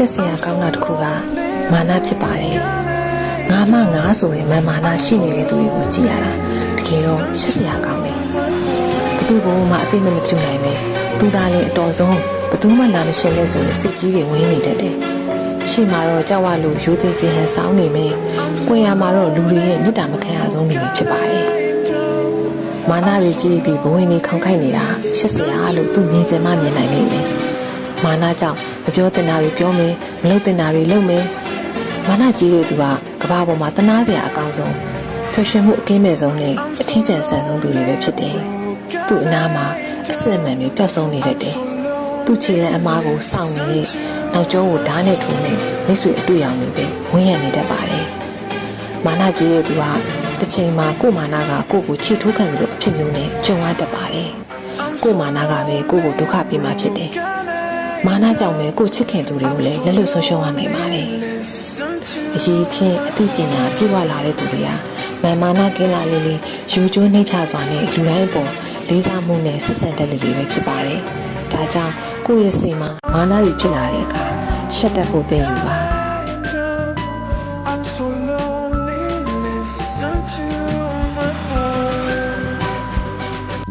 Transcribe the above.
ရှက်စရာကောင်းတာတစ်ခုကမာနဖြစ်ပါတယ်ငါမှငါဆိုရင်မာမာနရှိနေတဲ့သူတွေကိုကြည့်ရတာတကယ်တော့ရှက်စရာကောင်းတယ်ဘသူကမှအသိမမပြုနိုင်ပဲသူသားလည်းအတော်ဆုံးဘသူမှလာမရှင်လဲဆိုရင်စိတ်ကြီးတွေဝင်နေတတ်တယ်ရှိမှာတော့ကြောက်ဝလို့ရိုးသေးခြင်းဟန်ဆောင်နေမယ်။ကိုယ်ရမှာတော့လူတွေရဲ့မေတ္တာမခံရဆုံးနေပြီဖြစ်ပါတယ်။မာနတွေကြီးပြီးဘဝင်နေခေါင်ခိုက်နေတာရှက်စရာလို့သူမြင်ချင်မှမြင်နိုင်လိမ့်မယ်။ မာနကြောင့်မပြောတင်တာတွေပြောမယ်မလုပ်တင်တာတွေလုပ်မယ်။မာနကြီးတဲ့သူကကဘာပေါ်မှာတနာစရာအကောင်းဆုံးဖျော်ရွှင်မှုအကင်းမဲ့ဆုံးနဲ့အထီးကျန်ဆန်ဆုံးသူတွေပဲဖြစ်တယ်။သူ့အနာမှာအစစ်အမှန်တွေပျောက်ဆုံးနေတတ်တယ်။သူ့ခြေလမ်းအမားကိုစောင့်နေတဲ့နောက်ကျောကိုဓာတ်နဲ့ထိုးနေမိတ်ဆွေအတွေ့အအောင်တွေပဲဝန်းရံနေတတ်ပါတယ်။မာနကြီးရဲ့သူကတစ်ချိန်မှာကို့မာနကကို့ကိုချီထိုးခံသလိုအဖြစ်မျိုးနဲ့ကြုံရတတ်ပါတယ်။ကို့မာနကပဲကို့ကိုဒုက္ခပေးမှဖြစ်တယ်။မာ နကြောင့်ပဲကို့ချစ်ခင်သူတွေကိုလည်းလက်လွတ်ဆုံးရှုံးရနိုင်ပါတယ်။အရေးချင်းအသိပညာပြည့်ဝလာတဲ့သူတွေကမာမာနကင်းလာလေးလေးယူကျိုးနှိမ့်ချစွာနဲ့လူတိုင်းအပေါ်လေးစားမှုနဲ့ဆက်ဆံတတ်လေးလေးပဲဖြစ်ပါတယ်။ဒါကြောင့်ကိုယ့်ရဲ့စိတ်မှာမာနတွေဖြစ်လာတဲ့အခါရှက်တတ်ဖို့သင်ယူပါ